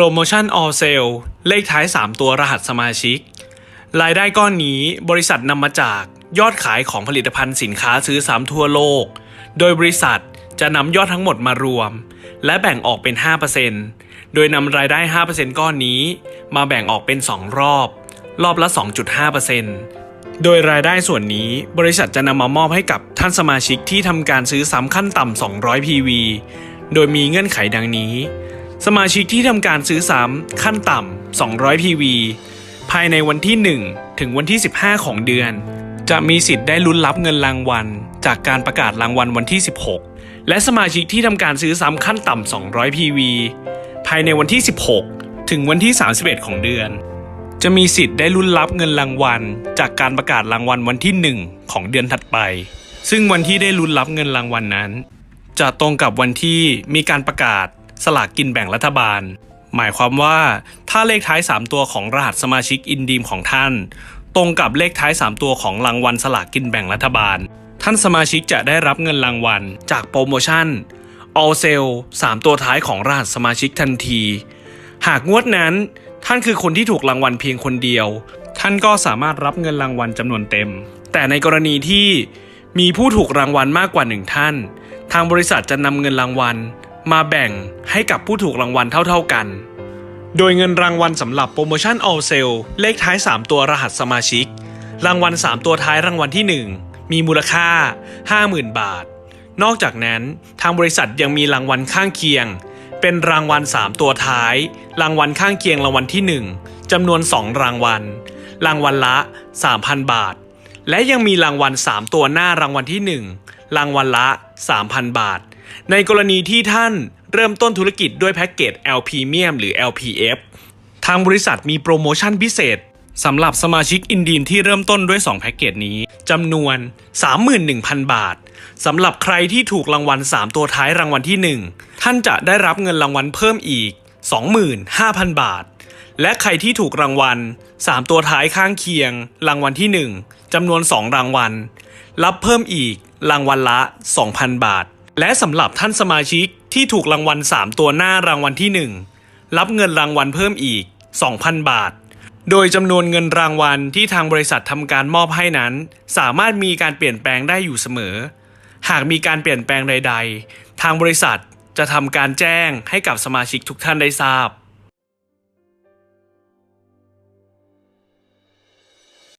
รโมชั่น all sale เลขท้าย 3 ตัวรหัสสมาชิก รายได้ก้อนนี้บริษัทนำมาจากยอดขายของผลิตภัณฑ์สินค้าซื้อซ้ำทั่วโลก โดยบริษัทจะนำยอดทั้งหมดมารวม และแบ่งออกเป็น 5%โดยนำรายได้ 5%ก้อนนี้ มาแบ่งออกเป็น 2 รอบ รอบละ 2.5%โดยรายได้ส่วนนี้บริษัทจะนำมามอบให้กับท่านสมาชิกที่ทำการซื้อซ้ำขั้นต่ำ 200 PV โดยมีเงื่อนไขดังนี้ สมาชิกที่ทำการซื้อซ้ำขั้นต่ำ 200 PV ภายในวันที่ 1 ถึงวันที่ 15 ของเดือน จะมีสิทธิ์ได้ลุ้นรับเงินรางวัล จากการประกาศรางวัลวันที่ 16 และสมาชิกที่ทำการซื้อซ้ำขั้นต่ำ 200 PV ภายในวันที่ 16 ถึงวันที่ 31 ของเดือน จะมีสิทธิ์ได้ลุ้นรับเงินรางวัล จากการประกาศรางวัลวันที่ 1 ของเดือนถัดไป ซึ่งวันที่ได้ลุ้นรับเงินรางวัลนั้น จะตรงกับวันที่มีการประกาศ สลากกินแบ่งรัฐบาล หมายความว่าถ้าเลขท้าย 3 ตัวของรหัสสมาชิกอินดีมของท่าน ตรงกับเลขท้าย 3 ตัวของรางวัลสลากกินแบ่งรัฐบาล ท่านสมาชิกจะได้รับเงินรางวัล จากโปรโมชั่น all sale 3 ตัวท้ายของรหัสสมาชิกทันที หากงวดนั้น ท่านคือคนที่ถูกรางวัลเพียงคนเดียว ท่านก็สามารถรับเงินรางวัลจำนวนเต็ม แต่ในกรณีที่มีผู้ถูกรางวัลมากกว่าหนึ่งท่าน ทางบริษัทจะนำเงินรางวัล มาแบ่งให้กับผู้ถูกรางวัลเท่าๆกัน โดยเงินรางวัลสำหรับโปรโมชั่น all sale เลขท้าย 3 ตัวรหัสสมาชิก รางวัล 3 ตัวท้ายรางวัลที่ 1 มีมูลค่า 50,000 บาท นอกจากนั้นทางบริษัทยังมีรางวัลข้างเคียง เป็นรางวัล 3 ตัวท้าย รางวัลข้างเคียงรางวัลที่ 1จำนวน 2 รางวัล รางวัลละ 3,000 บาท และยังมีรางวัล 3 ตัวหน้ารางวัลที่ 1 รางวัลละ 3,000 บาท ในกรณีที่ท่านเริ่มต้นธุรกิจด้วยแพ็กเกจ L Premium หรือ LPF ทางบริษัทมีโปรโมชั่นพิเศษสำหรับสมาชิกอินดีมที่เริ่มต้นด้วย 2 แพ็กเกจนี้จำนวน 31,000 บาทสำหรับใครที่ถูกรางวัล 3 ตัวท้ายรางวัลที่ 1 ท่านจะได้รับเงินรางวัลเพิ่มอีก 25,000 บาท และใครที่ถูกรางวัล 3 ตัวท้ายข้างเคียง รางวัลที่ 1จำนวน 2 รางวัล รับเพิ่มอีกรางวัลละ 2,000 บาท และสำหรับท่านสมาชิกที่ถูกรางวัล 3 ตัวหน้ารางวัลที่ 1 รับเงินรางวัลเพิ่มอีก 2,000 บาท โดยจำนวนเงินรางวัลที่ทางบริษัททำการมอบให้นั้น สามารถมีการเปลี่ยนแปลงได้อยู่เสมอ หากมีการเปลี่ยนแปลงใด ๆ ทางบริษัทจะทำการแจ้งให้กับสมาชิกทุกท่านได้ทราบ